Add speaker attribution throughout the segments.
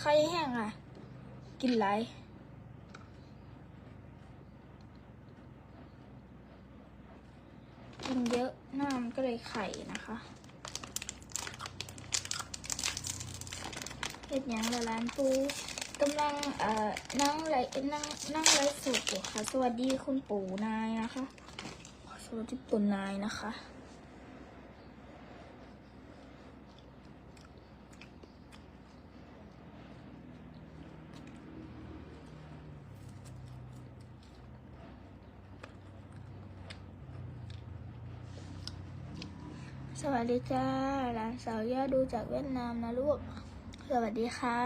Speaker 1: ไข่แห้งอะ กินไรกินเยอะหน้ามันก็เลยไข่นะคะเห็ดยังละร้านปูกำลังเอ่อนั่งไลฟ์นั่งนั่งไลฟ์สดอยู่ค่ะ สวัสดีคุณปู่นายนะคะ สวัสดีปู่นายนะคะ สวัสดีจ้าหลานสาวย่าดูจากเวียดนามนะลูก สวัสดีค่ะ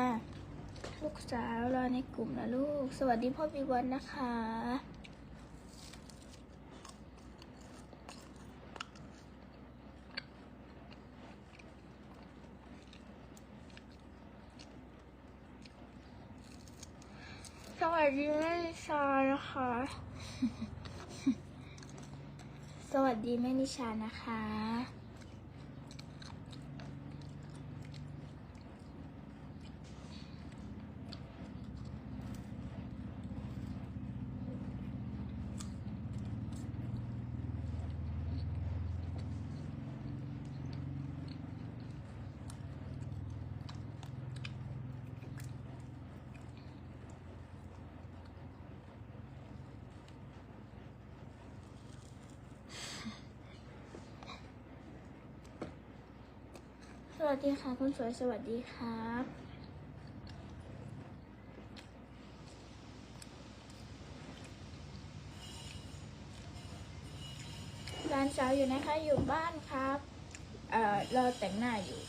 Speaker 1: ลูกสาวรอในกลุ่มนะลูก สวัสดีพ่อปีวันนะคะ สวัสดีแม่นิชานะคะ สวัสดีแม่นิชานะคะ วัสดีค่ะคุณสวยสวัสดีครับ ร้านสาวอยู่นะคะ อยู่บ้านครับ เอ่อ รอแต่งหน้าอยู่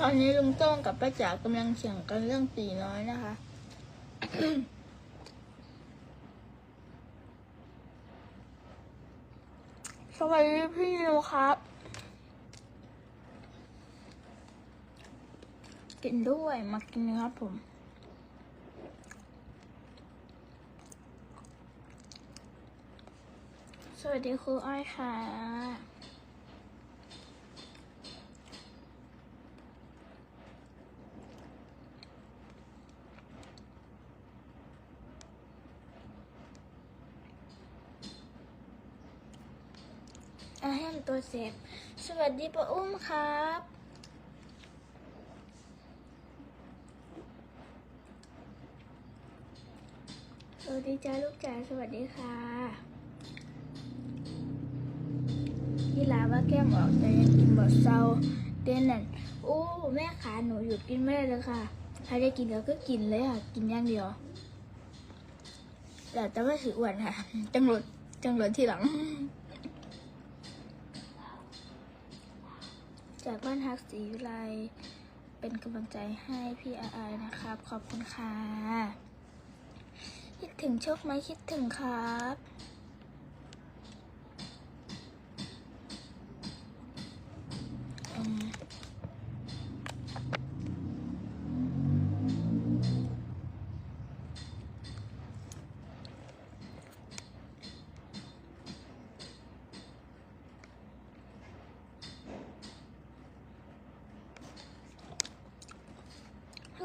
Speaker 1: ตอนนี้ลุงโต้งกับป้าจ๋ากำลังเถียงกันเรื่องตีน้อยนะคะ สวัสดีพี่นิวครับ กินด้วยมากินครับผมสวัสดีครูอ้อยค่ะ อาแฮมตัวเซฟสวัสดีป้าอุ้มครับ สวัสดีจ้าลูกจ๋าสวัสดีค่ะยี่ลาว่าแก้มออกแต่ยังกินบอดเซาเต้นนั่นโอ้แม่ขาหนูหยุดกินไม่ได้เลยค่ะใครได้กินแล้วก็กินเลยค่ะ กินอย่างเดียวแต่จะไม่ถืออ้วนค่ะ จังหลดจังหลดที่หลัง จากบ้านฮักศรีวิไลเป็นกำลังใจให้พี่อาอายนะครับ ขอบคุณค่ะ คิดถึงโชคไหมคิดถึงครับ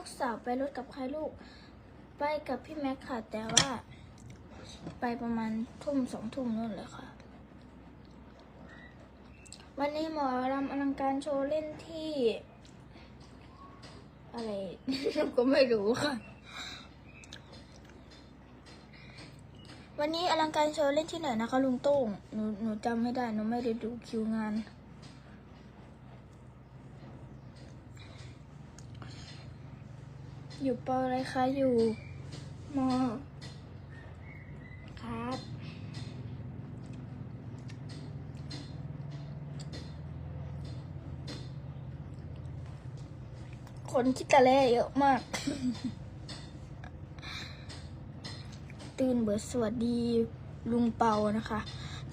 Speaker 1: ลูกสาวไปรถกับใครลูก ไปกับพี่แม็กค่ะ แต่ว่า ไปประมาณทุ่มสองทุ่มนู่นเลยค่ะ วันนี้หมอรำอลังการโชว์เล่นที่ อะไร ก็ไม่รู้ค่ะ วันนี้อลังการโชว์เล่นที่ไหนนะคะลุงโต้งหนูหนูจำไม่ได้หนูไม่ได้ดูคิวงาน อยู่ปอะไรคะ อยู่มอครับ คนคิดตะแล่เยอะมาก ตื่นเบิดสวัสดีลุงเปานะคะ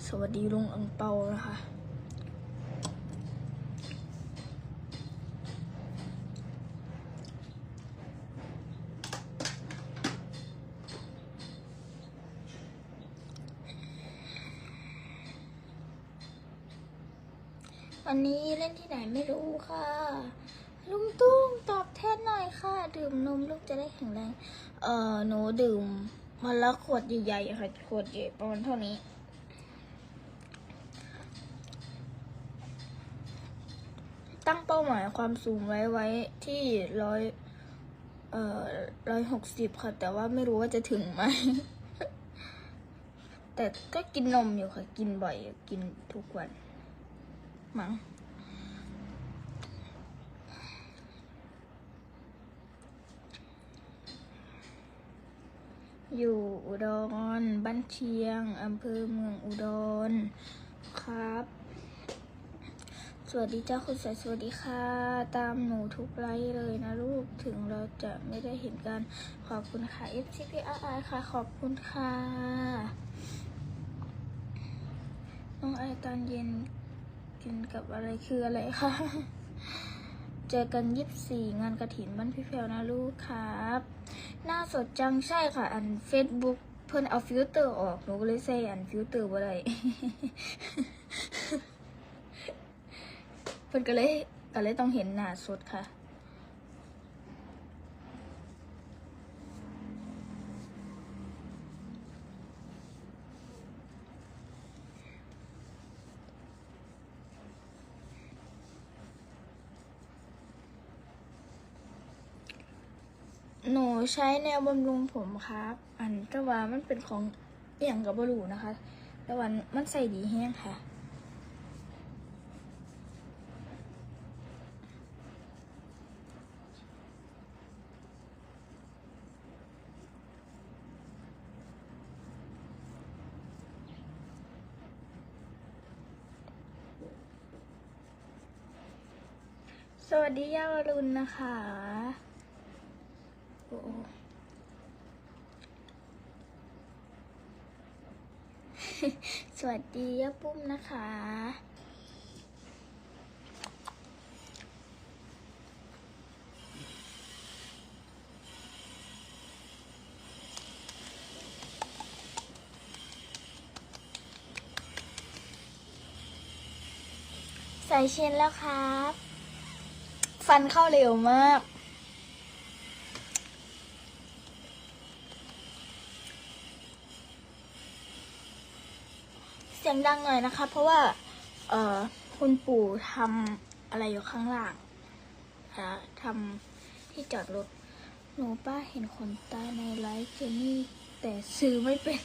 Speaker 1: สวัสดีลุงอังเปานะคะ วันนี้เล่นที่ไหนไม่รู้ค่ะ ลุงตุ้งตอบแทนหน่อยค่ะ ดื่มนมลูกจะได้แข็งแรง เอ่อหนูดื่มวันละขวดใหญ่ๆค่ะ ขวดใหญ่ประมาณเท่านี้ ตั้งเป้าหมายความสูงไว้ไว้ที่ร้อยเอ่อร้อยหกสิบค่ะ แต่ว่าไม่รู้ว่าจะถึงไหม แต่ก็กินนมอยู่ค่ะ กินบ่อย กินทุกวัน มั้งอยู่อุดร บ้านเชียง อำเภอเมืองอุดร ครับ สวัสดีเจ้าคุณสายสวัสดีค่ะ ตามหนูทุกไลฟ์เลยนะลูก ถึงเราจะไม่ได้เห็นกัน ขอบคุณค่ะ f c p r i ค่ะ ขอบคุณค่ะ น้องไอตอนเย็น กินกับอะไรคืออะไรคะเจอกันยิบสี่งานกระถินบ้านพี่แพลวนะลูกครับหน้าสดจังใช่ค่ะ อัน Facebook เพิ่นเอาฟิลเตอร์ออกหนูก็เลยใส่อันฟิลเตอร์บ่ได้เพิ่นก็เลยก็เลยต้องเห็นหน้าสดค่ะ หนูใช้แนวบำรุงผมครับ อันแต่ว่ามันเป็นของเอหย่างกับบรูนะคะ แต่วันมันใส่ดีแห้งค่ะ สวัสดียาวรุณนะคะ โอ้ สวัสดีย่าปุ้มนะคะ ใส่เชนแล้วครับ ฟันเข้าเร็วมาก สียงดังหน่อยนะคะ เพราะว่า เออคุณปู่ทำอะไรอยู่ข้างล่างค่ะทำที่จอดรถหนูป้าเห็นคนตาในไลฟ์เจนี่แต่ซื้อไม่เป็น